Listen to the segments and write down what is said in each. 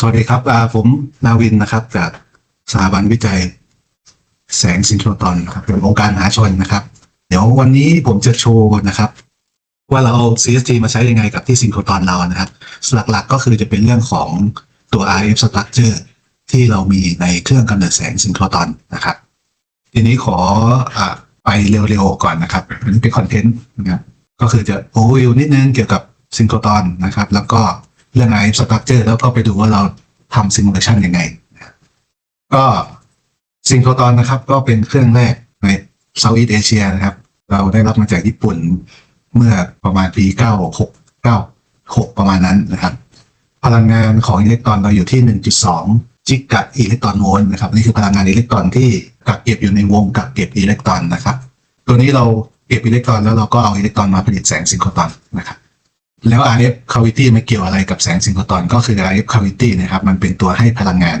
สวัสดีครับผมนาวินนะครับ จากสถาบันวิจัย แสงซินโทรตอนครับเป็นองค์การหาชนนะครับ เดี๋ยววันนี้ผมจะโชว์นะครับ ว่าเราเอา CSG มาใช้ยังไงกับที่ซินโครตอนเรานะครับ หลักๆก็คือจะเป็นเรื่องของตัว RF structure ที่เรามีในเครื่องกำเนิดแสงซินโครตอนนะครับ ทีนี้ขออไปเร็วๆก่อนนะครับนี่เป็นคอนเทนต์นะครับก็คือจะโอวิวนิดนึงเกี่ยวกับซินโครตอนนะครับ แล้วก็ เรื่อง RF structure แล้วก็ไปดูว่าเราทำซิมูเลชันยังไง ก็ซินโครตอนนะครับ ก็เป็นเครื่องแรกใน Southeast Asia นะครับ เราได้รับมาจากญี่ปุ่นเมื่อประมาณปี 96 96 ประมาณนั้นนะครับ พลังงานของอิเล็กตรอนเราอยู่ที่ 1.2 จิกะอิเล็กตรอนโวลต์นะครับ นี่คือพลังงานอิเล็กตรอนที่กักเก็บอยู่ในวงกักเก็บอิเล็กตรอนนะครับ ตัวนี้เราเก็บอิเล็กตรอนแล้วเราก็เอาอิเล็กตรอนมาผลิตแสงซิงโครตอนนะครับ แล้ว RF cavity ไม่เกี่ยวอะไรกับแสงซิงโครตอน ก็คือ RF cavity นะครับ มันเป็นตัวให้พลังงาน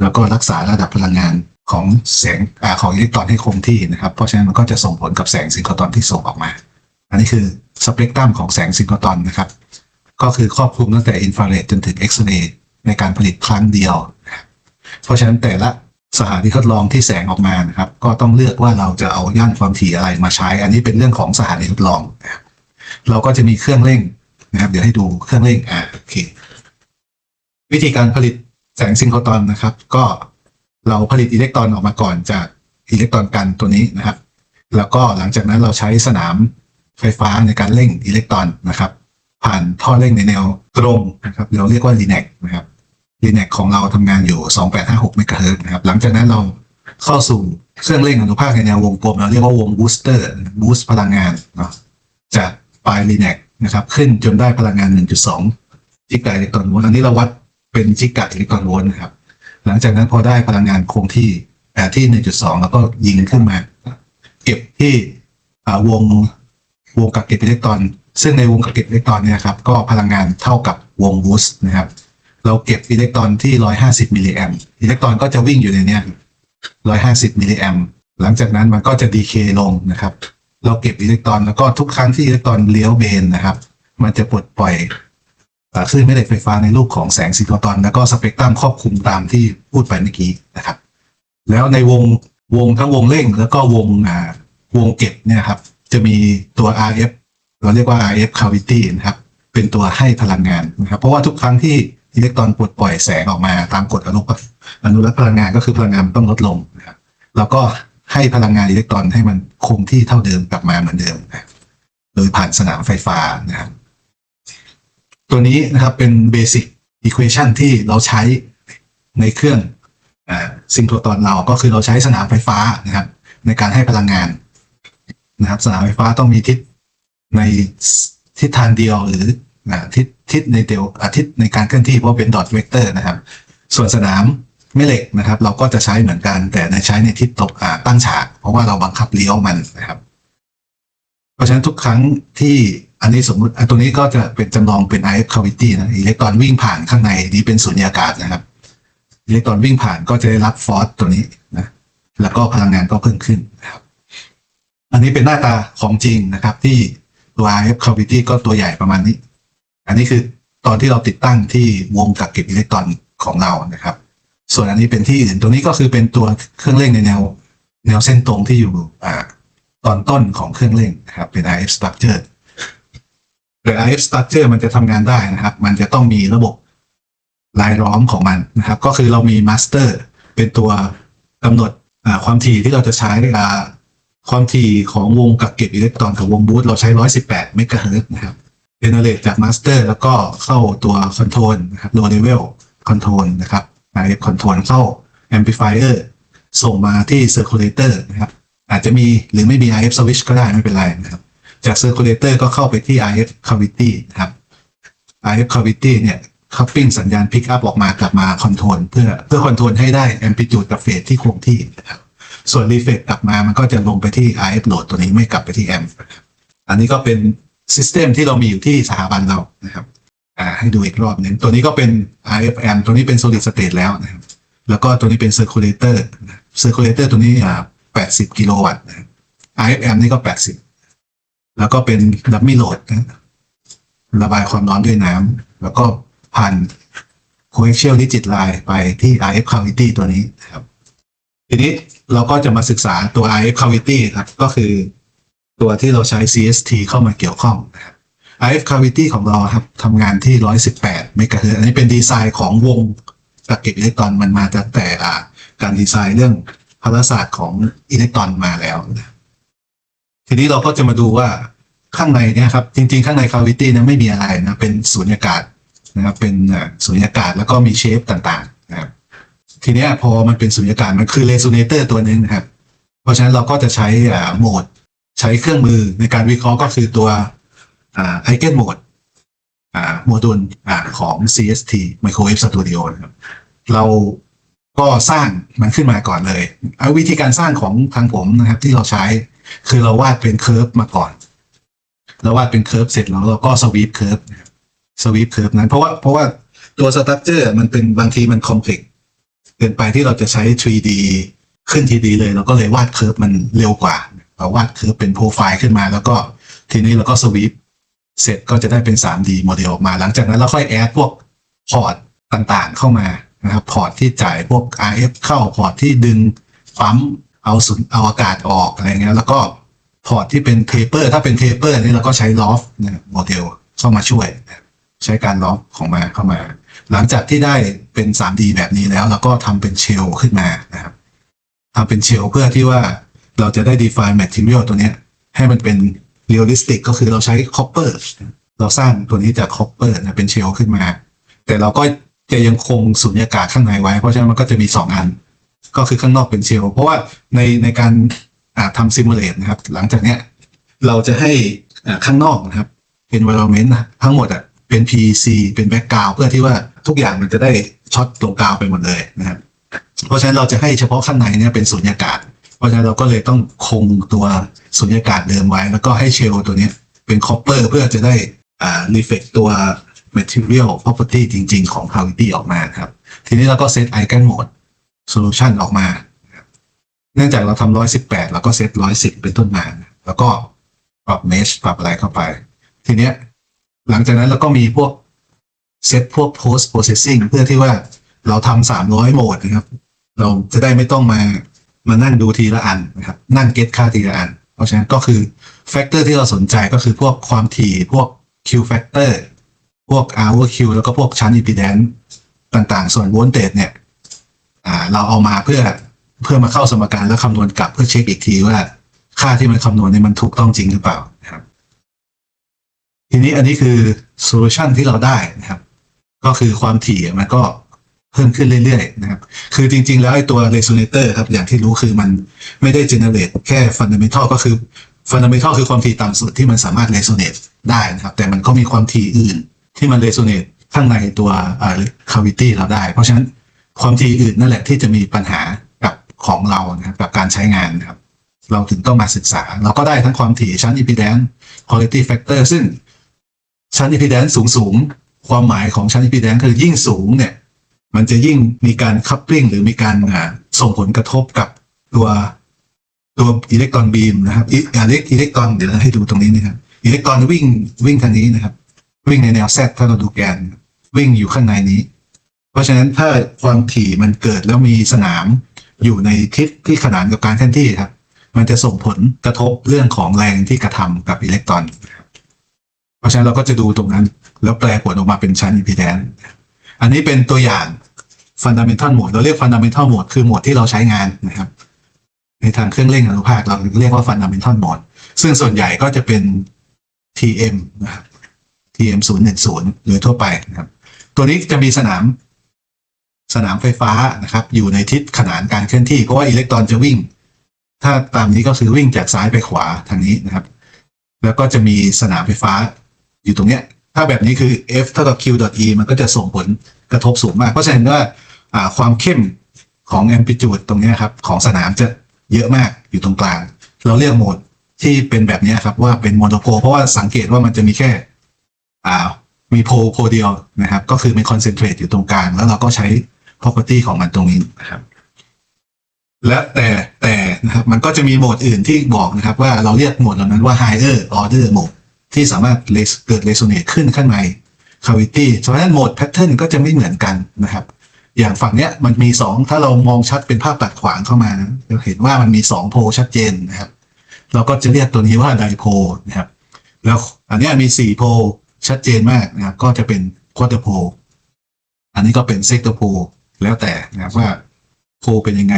แล้วก็รักษาระดับพลังงานของแสงอของอิเล็กตรอนให้คงที่นะครับ เพราะฉะนั้นมันก็จะส่งผลกับแสงซิงโครตอนที่ส่งออกมา อันนี้คือสเปกตรัมของแสงซิงโครตอนนะครับ ก็คือครอบคลุมตั้งแต่อินฟราเรดจนถึงเอ็กซเรย์ในการผลิตครั้งเดียว เพราะฉะนั้นแต่ละสถานที่ทดลองที่แสงออกมานะครับ ก็ต้องเลือกว่าเราจะเอาย่านความถี่อะไรมาใช้ อันนี้เป็นเรื่องของสถานที่ทดลอง เราก็จะมีเครื่องเร่ง นะครับเดี๋ยวให้ดูเครื่องเร่งอ่าโอเค วิธีการผลิตแสงซิงโครตอนนะครับ ก็เราผลิตอิเล็กตรอนออกมาก่อนจากอิเล็กตรอนกันตัวนี้นะครับ แล้วก็หลังจากนั้นเราใช้สนามไฟฟ้าในการเร่งอิเล็กตรอนนะครับ ผ่านท่อเร่งในแนวตรงนะครับ เราเรียกว่า Linex นะครับ Linex ของเราทำงานอยู่ 2856เมกะเฮิรตนะครับ หลังจากนั้นเราเข้าสู่เครื่องเร่งอนุภาคในแนววงกลม เราเรียกว่าวงบูสเตอร์บูสต์พลังงานเนาะจากปลาย Linex นะครับขึ้นจนได้พลังงาน 1.2 จิกะอิเล็กตรอนโวลต์อันนี้เราวัดเป็นจิกะอิเล็กตรอนโวลต์นะครับ หลังจากนั้นพอได้พลังงานคงที่แต่ที่ 1.2 แล้วก็ยิงขึ้นมา เก็บที่วงวงกักเก็บอิเล็กตรอน ซึ่งในวงกักเก็บอิเล็กตรอนเนี่ยครับก็พลังงานเท่ากับวงบูสต์นะครับ เราเก็บอิเล็กตรอนที่ 150 มิลลิแอมอิเล็กตรอนก็จะวิ่งอยู่ในเนี้ย150 มิลลิแอมหลังจากนั้นมันก็จะดีเคลงนะครับ เราเก็บอิเล็กตรอนแล้วก็ทุกครั้งที่อิเล็กตรอนเลี้ยวเบนนะครับ มันจะปลดปล่อยคลื่นแม่เหล็กไฟฟ้าในรูปของแสงซิงโครตอน แล้วก็สเปกตรัมครอบคลุมตามที่พูดไปเมื่อกี้นะครับ แล้วในวงวงทั้งวงเร่งแล้วก็วงอ่าวงเก็บเนี่ยครับ จะมีตัว RF เราเรียกว่า RF cavity นะครับ เป็นตัวให้พลังงานนะครับ เพราะว่าทุกครั้งที่อิเล็กตรอนปลดปล่อยแสงออกมาตามกฎอนุอนุรักษ์พลังงานก็คือพลังงานมันต้องลดลงนะครับแล้วก็ ให้พลังงานอิเล็กตรอนให้มันคงที่เท่าเดิมกลับมาเหมือนเดิมนะโดยผ่านสนามไฟฟ้านะครับตัวนี้นะครับเป็นเบสิ c อีควอชันที่เราใช้ในเครื่องซิงโครตอนเราก็คือเราใช้สนามไฟฟ้านะครับ ในการให้พลังงานนะครับ สนามไฟฟ้าต้องมีทิศในทิศทางเดียวหรือทิศทิศในเดียวอาทิศในการเคลื่อนที่เพราะเป็นดอทเวกเตอร์นะครับ ส่วนสนาม แม่เหล็กนะครับ เราก็จะใช้เหมือนกัน แต่ในใช้ในทิศตกตั้งฉาก เพราะว่าเราบังคับเลี้ยวมันนะครับ เพราะฉะนั้นทุกครั้งที่อันนี้สมมติตัวนี้ก็จะเป็นจำลองเป็น IF cavity นะอิเล็กตรอนวิ่งผ่านข้างในนี้เป็นสุญญากาศนะครับอิเล็กตรอนวิ่งผ่านก็จะได้รับฟอร์สตัวนี้นะแล้วก็พลังงานก็เพิ่มขึ้นนะครับอันนี้เป็นหน้าตาของจริงนะครับ ที่ตัว IF cavity ก็ตัวใหญ่ประมาณนี้ อันนี้คือตอนที่เราติดตั้งที่วงกักเก็บอิเล็กตรอนของเรานะครับ ส่วนอันนี้เป็นที่อื่นตัวนี้ก็คือเป็นตัวเครื่องเร่งในแนว แนวเส้นตรงที่อยู่อ่าตอนต้นของเครื่องเร่งนะครับ เป็น IF structure แต่ IF structure มันจะทำงานได้นะครับ มันจะต้องมีระบบรายล้อมของมันนะครับ ก็คือเรามี master เป็นตัวกำหนดความถี่ที่เราจะใช้เวลาความถี่ของวงกักเก็บอิเล็กตรอนกับวงบูสต์เราใช้ 118 เมกะเฮิรตซ์นะครับเจเนเรตจาก master แล้วก็เข้าตัว control นะครับ low level control นะครับ IF control เข้า amplifier ส่งมาที่ circulator นะครับอาจจะมีหรือไม่มี IF switch ก็ได้ไม่เป็นไรนะครับ จาก circulator ก็เข้าไปที่ IF cavity นะครับ IF cavity เนี่ย coupling สัญญาณ pick up ออกมากลับมา control เพื่อเพื่อ control ให้ได้ amplitude กับ phase ที่คงที่นะครับส่วน reflect กลับมามันก็จะลงไปที่ IF load ตัวนี้ไม่กลับไปที่ amp อันนี้ก็เป็น system ที่เรามีอยู่ที่สถาบันเรานะครับ อ่าให้ดูอีกรอบหนึ่งตัวนี้ก็เป็น RFM ตัวนี้เป็น solid state แล้วนะครับแล้วก็ตัวนี้เป็น circulator circulator ตัวนี้อ่า80 กิโลวัตต์นะ RFM นี่ก็ 80 แล้วก็เป็นดัมมี่โหลดนะระบายความร้อนด้วยน้ำแล้วก็ผ่าน coaxial digit line ไปที่ RF cavity ตัวนี้นะครับ ทีนี้เราก็จะมาศึกษาตัว RF cavity ครับ ก็คือตัวที่เราใช้ CST เข้ามาเกี่ยวข้องนะครับ RF cavity ของเราครับทำงานที่ 118 เมกะเฮิร์อันนี้เป็นดีไซน์ของวงกักเก็บอิเล็กตรอนมันมาจากแต่การดีไซน์เรื่องพารศาสตร์ของอิเล็กตรอนมาแล้ว ทีนี้เราก็จะมาดูว่าข้างในเนี่ยครับ จริง ๆ ข้างใน cavity เนี่ยไม่มีอะไรนะ เป็นสูญญากาศนะครับ เป็นสูญญากาศแล้วก็มีเชฟต่างๆนะครับ ทีนี้พอมันเป็นสุญญากาศมันคือเรซูเนเตอร์ตัวหนึงนะครับ เพราะฉะนั้นเราก็จะใช้โหมดใช้เครื่องมือในการวิเคราะห์ก็คือตัว ไอเกนโหมดโมดูลของ CST Microwave Studio นะครับ เราก็สร้างมันขึ้นมาก่อนเลยเอาวิธีการสร้างของทางผมนะครับ ที่เราใช้คือเราวาดเป็นเคอร์ฟมาก่อนเราวาดเป็นเคอร์ฟเสร็จแล้วเราก็สวีปเคอร์ฟสวีปเคอร์ฟนั้นเพราะว่าเพราะว่าตัวสตั๊กเจอร์มันเป็นบางทีมันคอมเพล็กเกินไปที่เราจะใช้ 3D ขึ้น 3D เลยเราก็เลยวาดเคอร์ฟมันเร็วกว่าเราวาดเคอร์ฟเป็นโปรไฟล์ขึ้นมา แล้วก็ทีนี้เราก็สวีป เสร็จก็จะได้เป็น 3D โมเดลออกมา หลังจากนั้นเราค่อยแอดพวกพอร์ตต่างๆเข้ามานะครับพอร์ตที่จ่ายพวก RF เข้าพอร์ตที่ดึงปั๊มเอาสุนเอาอากาศออกอะไรเงี้ยแล้วก็พอร์ตที่เป็นเทเปอร์ถ้าเป็นเทเปอร์นี่เราก็ใช้ลอฟนะโมเดลเข้ามาช่วย ใช้การลอฟของมาเข้ามา หลังจากที่ได้เป็น 3D แบบนี้แล้วเราก็ทำเป็นเชลขึ้นมานะครับทำเป็นเชลเพื่อที่ว่าเราจะได้ define material ตัวเนี้ยให้มันเป็น realistic ก็คือเราใช้ copper เราสร้างตัวนี้จาก copper นะเป็นเชลขึ้นมา แต่เราก็จะยังคงสุญญากาศข้างในไว้ เพราะฉะนั้นมันก็จะมี 2 อัน ก็คือข้างนอกเป็นเชลเพราะว่าในในการาทำ simulate นะครับ หลังจากเนี้ยเราจะให้ข้างนอกนะครับ environment นะทั้งหมดอะเป็น PEC เป็น background เพื่อที่ว่าทุกอย่างมันจะได้ช็อตตรงกาวไปหมดเลยนะครับ เพราะฉะนั้นเราจะให้เฉพาะข้างในเนี่ยเป็นสุญญากาศ เพราะฉะนั้นเราก็เลยต้องคงตัวสุญญากาศเดิมไว้ แล้วก็ให้เชลตัวนี้เป็นคอปเปอร์เพื่อจะได้อ่า reflect ตัว material property จริง ๆ ของ cavity ออกมาครับ ทีนี้เราก็เซต eigen mode solution ออกมา เนื่องจากเราทำร้อยสิบแปดเราก็เซตร้อยสิบเป็นต้นมาแล้วก็ปรับเมชปรับอะไรเข้าไป ทีเนี้ยหลังจากนั้นเราก็มีพวกเซตพวก post processing เพื่อที่ว่าเราทำสามร้อยโหมดนะครับ เราจะได้ไม่ต้องมา มานั่งดูทีละอันนะครับนั่งเก็ตค่าทีละอัน เพราะฉะนั้นก็คือแฟกเตอร์ที่เราสนใจก็คือพวกความถี่พวก Q factor พวก hour Q แล้วก็พวกชั้น impedance ต่างๆ ส่วน voltage เนี่ยเราเอามาเพื่อเพื่อมาเข้าสมการแล้วคำนวณกลับเพื่อเช็คอีกทีว่าค่าที่มันคำนวณเนี่ยมันถูกต้องจริงหรือเปล่านะครับ ทีนี้อันนี้คือโซลูชันที่เราได้นะครับ ก็คือความถี่มันก็ เพิ่มขึ้นเรื่อยๆนะครับ คือจริง ๆ แล้วไอ้ตัว resonator ครับ อย่างที่รู้คือมันไม่ได้ generate แค่ fundamental ก็คือ fundamental คือความถี่ต่ำสุดที่มันสามารถ resonate ได้นะครับ แต่มันก็มีความถี่อื่นที่มัน resonate ข้างในตัวอ่า cavity เราได้ เพราะฉะนั้นความถี่อื่นนั่นแหละที่จะมีปัญหากับของเรานะครับกับการใช้งานนะครับ เราถึงต้องมาศึกษา เราก็ได้ทั้งความถี่ชั้น impedance quality factor ซึ่งชั้น impedance สูงสูงๆความหมายของชั้น impedance คือยิ่งสูงเนี่ย มันจะยิ่งมีการคัพ p ลิงหรือมีการส่งผลกระทบกับตัวตัวอิเล็กตรอนบีมนะครับอิอิเล็กอิเล็กตรอนเดี๋ยวเราให้ดูตรงนี้นะครับอิเล็กตรอนวิ่งวิ่งทางนี้นะครับ วิ่งในแนว Z ถ้าเราดูแกน วิ่งอยู่ข้างในนี้ เพราะฉะนั้นถ้าความถี่มันเกิดแล้วมีสนามอยู่ในทิศที่ขนานกับการเคลื่อนที่ครับ มันจะส่งผลกระทบเรื่องของแรงที่กระทำกับอิเล็กตรอน เพราะฉะนั้นเราก็จะดูตรงนั้น แล้วแปลผลออกมาเป็นชั้น impedance อันนี้เป็นตัวอย่าง fundamental mode เราเรียก fundamental mode คือโหมดที่เราใช้งานนะครับ ในทางเครื่องเร่งอนุภาคเราเรียกว่า fundamental mode ซึ่งส่วนใหญ่ก็จะเป็น TM นะครับ TM 0 1 0หรือทั่วไปนะครับ ตัวนี้จะมีสนามสนามไฟฟ้านะครับ อยู่ในทิศขนานการเคลื่อนที่ เพราะว่าอิเล็กตรอนจะวิ่ง ถ้าตามนี้ก็คือวิ่งจากซ้ายไปขวาทางนี้นะครับ แล้วก็จะมีสนามไฟฟ้าอยู่ตรงเนี้ย ถ้าแบบนี้คือ F เท่ากับ Q e มันก็จะส่งผลกระทบสูงมาก เพราะฉะนั้นว่าอ่าความเข้มของแอมพลิจูดตรงนี้ครับของสนามจะเยอะมากอยู่ตรงกลาง เราเรียกโหมดที่เป็นแบบนี้ครับว่าเป็นโมโนโพเพราะว่าสังเกตว่ามันจะมีแค่อ่ามีโพลโพเดียวนะครับ ก็คือมีคอนเซนเทรตอยู่ตรงกลาง แล้วเราก็ใช้ property ของมันตรงนี้นะครับและแต่แต่นะครับมันก็จะมีโหมดอื่นที่บอกนะครับ ว่าเราเรียกโหมดเหล่านั้นว่า higher order mode ที่สามารถเกิด resonate ขึ้นข้างใน cavity เพราะฉะนั้นโหมด pattern ก็จะไม่เหมือนกันนะครับ อย่างฝั่งเนี้ยมันมีสองถ้าเรามองชัดเป็นภาพตัดขวางเข้ามานะเราเห็นว่ามันมีสองโพลชัดเจนนะครับ เราก็จะเรียกตัวนี้ว่าไดโพลนะครับ แล้วอันนี้มีสี่โพลชัดเจนมากนะครับ ก็จะเป็นควอเตอร์โพลอันนี้ก็เป็นเซกเตอร์โพลแล้วแต่นะครับว่าโพลเป็นยังไง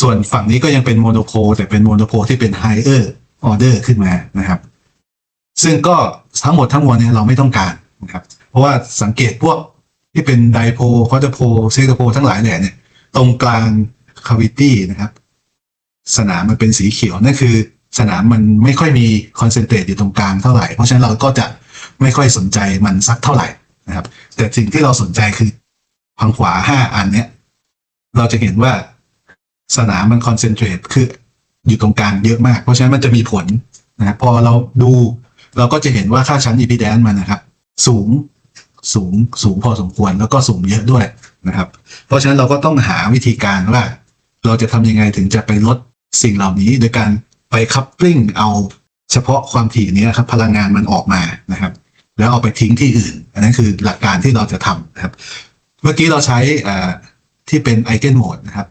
ส่วนฝั่งนี้ก็ยังเป็นโมโนโพลแต่เป็นโมโนโพลที่เป็นไฮเออร์ออเดอร์ขึ้นมานะครับ ซึ่งก็ทั้งหมดทั้งมวลเนี่ยเราไม่ต้องการนะครับ เพราะว่าสังเกตพวกที่เป็นไดโพคอตอร์โพเซกเตอร์โพทั้งหลายแหล่เนี่ย ตรงกลางคาวิตี้นะครับ สนามมันเป็นสีเขียวนั่นคือ สนามมันไม่ค่อยมีคอนเซนเทรตอยู่ตรงกลางเท่าไหร่ เพราะฉะนั้นเราก็จะไม่ค่อยสนใจมันสักเท่าไหร่นะครับ แต่สิ่งที่เราสนใจคือทางขวาห้าอันเนี้ยเราจะเห็นว่าสนามมันคอนเซนเทรตคืออยู่ตรงกลางเยอะมาก เพราะฉะนั้นมันจะมีผลนะพอเราดู เราก็จะเห็นว่าค่าชั้น impedance มันนะครับ สูงสูงสูงพอสมควรแล้วก็สูงเยอะด้วยนะครับ เพราะฉะนั้นเราก็ต้องหาวิธีการว่า เราจะทำยังไงถึงจะไปลดสิ่งเหล่านี้ โดยการไปคัพปิ้งเอาเฉพาะความถี่นี้ครับพลังงานมันออกมานะครับ แล้วเอาไปทิ้งที่อื่น อันนั้นคือหลักการที่เราจะทำนะครับ เมื่อกี้เราใช้ที่เป็นไอเกนโหมดนะครับ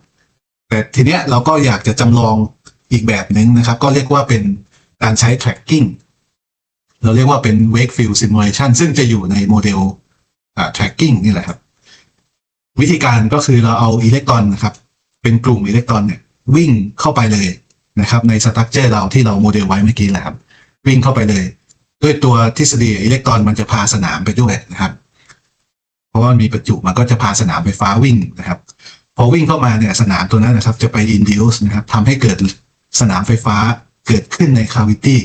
แต่ทีเนี้ยเราก็อยากจะจำลองอีกแบบหนึ่งนะครับ ก็เรียกว่าเป็นการใช้ tracking เราเรียกว่าเป็น wake field simulation ซึ่งจะอยู่ในโมเดลอ่า tracking นี่แหละครับ วิธีการก็คือเราเอาอิเล็กตรอนนะครับ เป็นกลุ่มอิเล็กตรอนเนี่ยวิ่งเข้าไปเลยนะครับ ในสตรัคเจอร์เราที่เราโมเดลไว้เมื่อกี้แหละครับ วิ่งเข้าไปเลย ด้วยตัวทฤษฎีอิเล็กตรอนมันจะพาสนามไปด้วยนะครับ เพราะว่ามีประจุมันก็จะพาสนามไฟฟ้าวิ่งนะครับพอวิ่งเข้ามาเนี่ยสนามตัวนั้นนะครับ จะไป induce นะครับทำให้เกิดสนามไฟฟ้าเกิดขึ้นใน cavity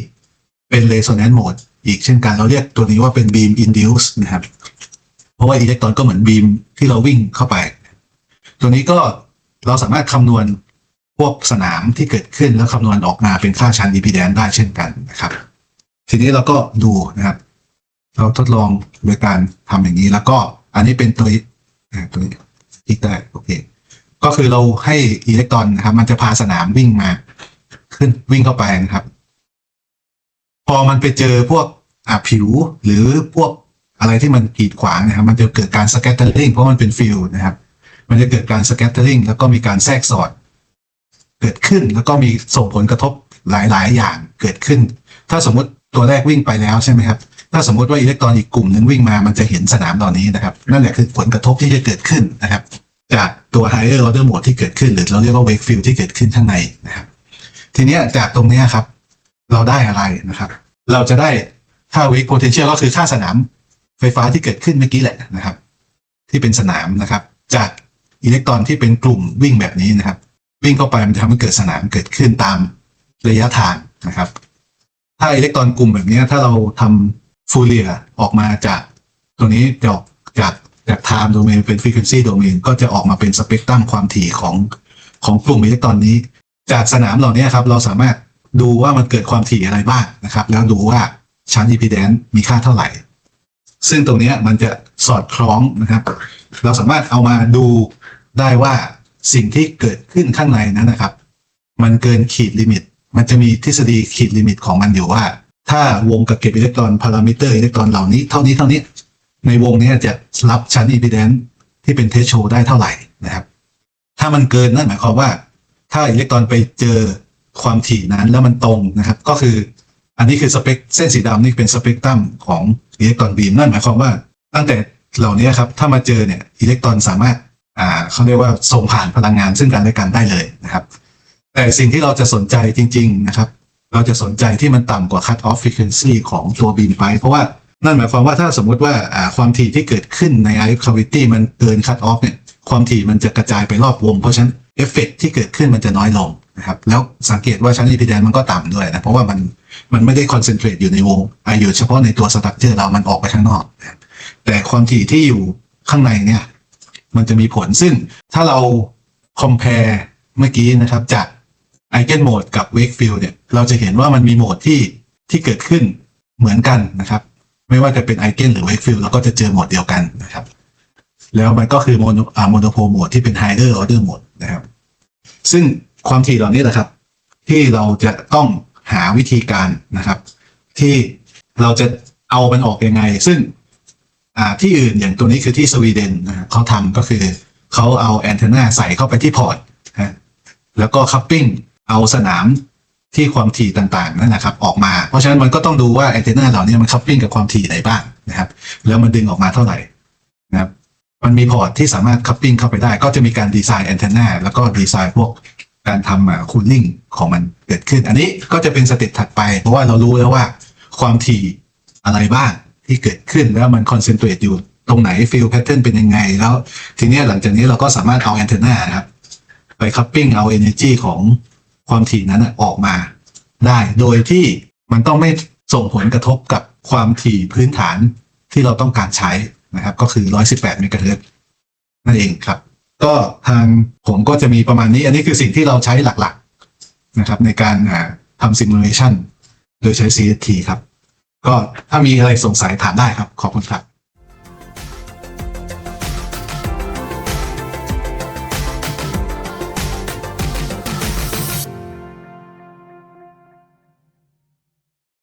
เป็น resonance mode อีกเช่นกันเราเรียกตัวนี้ว่าเป็น beam induce นะครับ เพราะว่าอิเล็กตรอนก็เหมือนบีมที่เราวิ่งเข้าไป ตัวนี้ก็เราสามารถคำนวณพวกสนามที่เกิดขึ้นแล้วคำนวณออกมาเป็นค่าชัน impedance ได้เช่นกันนะครับ ทีนี้เราก็ดูนะครับ เราทดลองโดยการทำอย่างนี้แล้วก็อันนี้เป็นตัวอ่าตัวนี้อีกได้โอเคก็คือเราให้อิเล็กตรอนนะครับ มันจะพาสนามวิ่งมา ขึ้นวิ่งเข้าไปนะครับ อมันไปเจอพวกอ่าผิวหรือพวกอะไรที่มันกีดขวางนะครับ มันจะเกิดการ scattering เพราะมันเป็นฟิลนะครับ มันจะเกิดการ scattering แล้วก็มีการแทรกสอด เกิดขึ้นแล้วก็มีส่งผลกระทบหลาย ๆ อย่างเกิดขึ้น ถ้าสมมติตัวแรกวิ่งไปแล้วใช่ไหมครับ ถ้าสมมติว่าอิเล็กตรอนอีกกลุ่มหนึ่งวิ่งมา มันจะเห็นสนามตอนนี้นะครับ นั่นแหละคือผลกระทบที่จะเกิดขึ้นนะครับ จากตัว higher order mode ที่เกิดขึ้น หรือเราเรียกว่า wake field ที่เกิดขึ้นข้างในนะครับ ทีนี้จากตรงนี้ครับ เราได้อะไรนะครับ เราจะได้ค่า wake potential ก็คือค่าสนามไฟฟ้าที่เกิดขึ้นเมื่อกี้แหละนะครับ ที่เป็นสนามนะครับ จากอิเล็กตรอนที่เป็นกลุ่มวิ่งแบบนี้นะครับ วิ่งเข้าไปมันจะทำให้เกิดสนามเกิดขึ้นตามระยะทางนะครับ ถ้าอิเล็กตรอนกลุ่มแบบนี้ถ้าเราทำฟูเรียออกมาจากตัวนี้จะออกจากจาก time domain เป็น frequency domain ก็จะออกมาเป็นสเปกตรัมความถี่ของของกลุ่มอิเล็กตรอนนี้ จากสนามเหล่านี้ครับเราสามารถ ดูว่ามันเกิดความถี่อะไรบ้างนะครับ แล้วดูว่าชั้น impedance มีค่าเท่าไหร่ ซึ่งตรงนี้มันจะสอดคล้องนะครับ เราสามารถเอามาดูได้ว่าสิ่งที่เกิดขึ้นข้างในนั้นนะครับ มันเกินขีดลิมิต มันจะมีทฤษฎีขีดลิมิตของมันอยู่ว่า ถ้าวงกักเก็บอิเล็กตรอนพารามิเตอร์อิเล็กตรอนเหล่านี้เท่านี้เท่านี้ ในวงนี้จะรับชั้น impedance ที่เป็นเทสโชได้เท่าไหร่นะครับ ถ้ามันเกินนั่นหมายความว่า ถ้าอิเล็กตรอนไปเจอ ความถี่นั้นแล้วมันตรงนะครับ ก็คืออันนี้คือสเปกเส้นสีดำนี่เป็นสเปกตรัมของอิเล็กตรอนบีมนั่นหมายความว่าตั้งแต่เหล่านี้ครับถ้ามาเจอเนี่ยอิเล็กตรอนสามารถอ่าเขาเรียกว่าส่งผ่านพลังงานซึ่งกันและกันได้เลยนะครับ แต่สิ่งที่เราจะสนใจจริง ๆนะครับ เราจะสนใจที่มันต่ำกว่า cut off frequency ของตัวบีมไป เพราะว่านั่นหมายความว่าถ้าสมมุติว่าอ่าความถี่ที่เกิดขึ้นใน RF cavity มันเกิน cut off เนี่ยความถี่มันจะกระจายไปรอบวง เพราะฉะนั้นเอฟเฟกที่เกิดขึ้นมันจะน้อยลง นะครับแล้วสังเกตว่าชั้น impedance มันก็ต่ำด้วยนะเพราะว่ามันมันไม่ได้คอนเซนเทรตอยู่ในวงอยู่เฉพาะในตัวสตรัคเจอร์เรามันออกไปข้างนอกแต่ความถี่ที่อยู่ข้างในเนี่ยมันจะมีผลซึ่งถ้าเรา compare เมื่อกี้นะครับจาก Eigen Mode กับ Wake Field เนี่ยเราจะเห็นว่ามันมีโหมดที่ที่เกิดขึ้นเหมือนกันนะครับ ไม่ว่าจะเป็น Eigen หรือ Wake Field เราก็จะเจอโหมดเดียวกันนะครับ แล้วมันก็คือโมโนอ่าโมโนโพโหมดที่เป็น Higher Order Mode นะครับ ซึ่ง ความถี่เหล่านี้แหละครับ ที่เราจะต้องหาวิธีการนะครับ ที่เราจะเอามันออกยังไง ซึ่งที่อื่นอย่างตัวนี้คือที่สวีเดนนะเขาทำก็คือเขาเอาแอนเทนาใส่เข้าไปที่พอร์ตฮะแล้วก็คัพปิ้งเอาสนามที่ความถี่ต่างๆนั่นแหละครับออกมา เพราะฉะนั้นมันก็ต้องดูว่าแอนเทนาเหล่านี้มันคัพปิ้งกับความถี่ไหนบ้างนะครับ แล้วมันดึงออกมาเท่าไหร่นะครับมันมีพอร์ตที่สามารถคัพปิ้งเข้าไปได้ ก็จะมีการดีไซน์แอนเทนาแล้วก็ดีไซน์พวก การทำคูลิ่งของมันเกิดขึ้น อันนี้ก็จะเป็นสเต็ปถัดไป เพราะว่าเรารู้แล้วว่าความถี่อะไรบ้างที่เกิดขึ้นแล้วมันคอนเซนเทรตอยู่ตรงไหนฟิลแพทเทิร์นเป็นยังไง แล้วทีนี้หลังจากนี้เราก็สามารถเอาแอนเทนาครับ ไปคัพปิ้งเอา energy ของความถี่นั้นออกมาได้ โดยที่มันต้องไม่ส่งผลกระทบกับความถี่พื้นฐานที่เราต้องการใช้นะครับ ก็คือ 118 เมกะเฮิรตซ์นั่นเองครับ ก็ทางผมก็จะมีประมาณนี้ อันนี้คือสิ่งที่เราใช้หลักๆนะครับ ในการทำซิมูเลชันโดยใช้ CST ครับ ก็ถ้ามีอะไรสงสัยถามได้ครับ ขอบคุณครับ